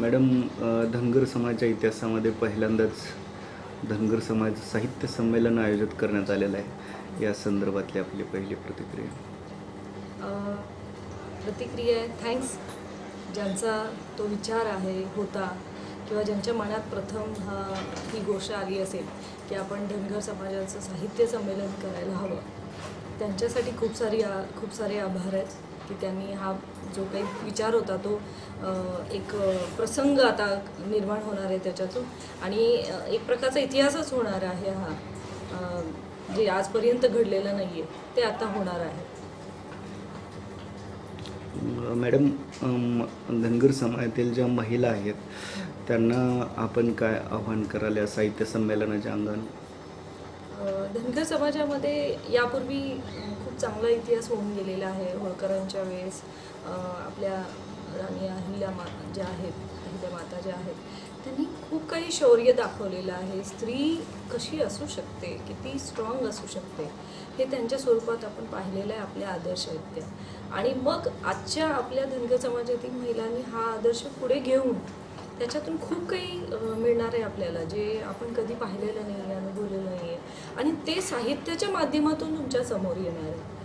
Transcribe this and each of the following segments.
Madam Dhangar समाजाच्या इतिहासामध्ये पहिल्यांदाच धनगर समाज साहित्य संमेलन आयोजित करण्यात आलेलं आहे. या संदर्भातली आपली पहिली प्रतिक्रिया. प्रतिक्रिया आहे. थँक्स ज्यांचा तो विचार आहे होता किंवा ज्यांच्या मनात प्रथम हा ही गोष्ट आली असेल की आपण धनगर समाजाचं साहित्य संमेलन करायला हवं. त्यांच्यासाठी खूप सारी आ खूप सारे आभार आहेत. की त्यांनी हा जो काही विचार होता तो एक प्रसंग आता निर्माण होणार आहे त्याच्यातून. आणि एक प्रकारचा इतिहासच होणार आहे हा. जे आजपर्यंत घडलेलं नाही आहे ते आता होणार आहे. मॅडम धनगर समाजातील ज्या महिला आहेत त्यांना आपण काय आव्हान कराल या साहित्य संमेलनाच्या अंगाने? धनगर समाजामध्ये यापूर्वी खूप चांगला इतिहास होऊन गेलेला आहे. होळकरांच्या वेळेस आपल्या राणी अहिल्या मा ज्या आहेत अहिल्या माता ज्या आहेत त्यांनी खूप काही शौर्य दाखवलेलं आहे. स्त्री कशी असू शकते? किती स्ट्रॉंग असू शकते? हे त्यांच्या स्वरूपात आपण पाहिलेलं आहे आपल्या आदर्श आहेत त्या आणि मग आजच्या आपल्या धनगर समाजातील महिलांनी हा आदर्श पुढे घेऊन त्याच्यातून खूप काही मिळणार आहे आपल्याला जे आपण कधी पाहिलेलं नाही आहे अनुभवलेलं नाही आहे आणि ते साहित्याच्या माध्यमातून तुमच्यासमोर येणार आहे.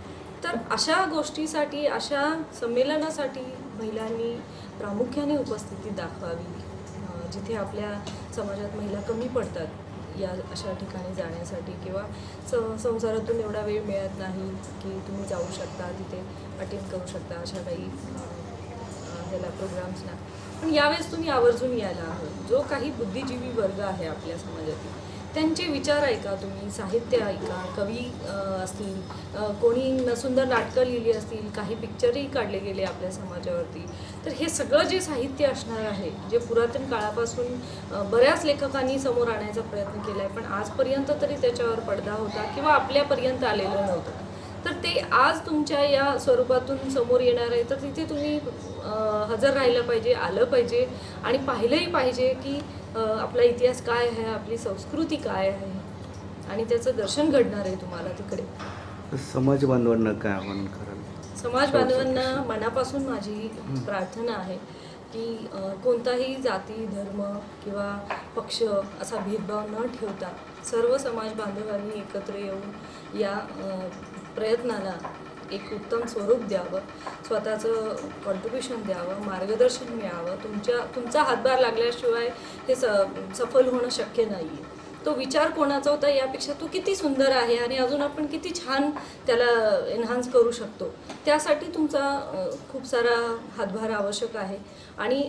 तर अशा गोष्टीसाठी अशा संमेलनासाठी महिलांनी प्रामुख्याने उपस्थिती दाखवावी जिथे आपल्या समाजात महिला कमी पडतात या अशा ठिकाणी जाण्यासाठी किंवा स संसारातून एवढा वेळ मिळत नाही की तुम्ही जाऊ शकता तिथे अटेंड करू शकता अशा काही अ, प्रोग्राम्सना पण यावेळेस तुम्ही आवर्जून यायला हवं. जो काही बुद्धिजीवी वर्ग आहे आपल्या समाजातील त्यांचे विचार ऐका तुम्ही साहित्य ऐका कवी असतील कोणी सुंदर नाटकं लिहिली असतील काही पिक्चरही काढले गेले आपल्या समाजावरती. तर हे सगळं जे साहित्य असणार आहे जे पुरातन काळापासून बऱ्याच लेखकांनी समोर आणायचा प्रयत्न केला आहे पण आजपर्यंत तरी त्याच्यावर पडदा होता किंवा आपल्यापर्यंत आलेलं नव्हतं. तर ते आज तुमच्या या स्वरूपातून समोर येणार आहे. तर तिथे तुम्ही हजर राहिलं पाहिजे आलं पाहिजे आणि पाहिलंही पाहिजे की आपला इतिहास काय आहे आपली संस्कृती काय आहे आणि त्याचं दर्शन घडणार आहे तुम्हाला तिकडे. समाज बांधवांना काय आव्हान कराल? समाज बांधवांना मनापासून माझी प्रार्थना आहे की कोणताही जाती धर्म किंवा पक्ष असा भेदभाव न ठेवता सर्व समाज बांधवांनी एकत्र येऊन या प्रयत्नाला एक उत्तम स्वरूप द्यावं स्वतःचं कॉन्ट्रीब्युशन द्यावं मार्गदर्शन मिळावं. तुमच्या तुमचा हातभार लागल्याशिवाय हे स सफल होणं शक्य नाही आहे तो विचार कोणाचा होता यापेक्षा तो किती सुंदर आहे आणि अजून आपण किती छान त्याला एन्हान्स करू शकतो. त्यासाठी तुमचा खूप सारा हातभार आवश्यक आहे. आणि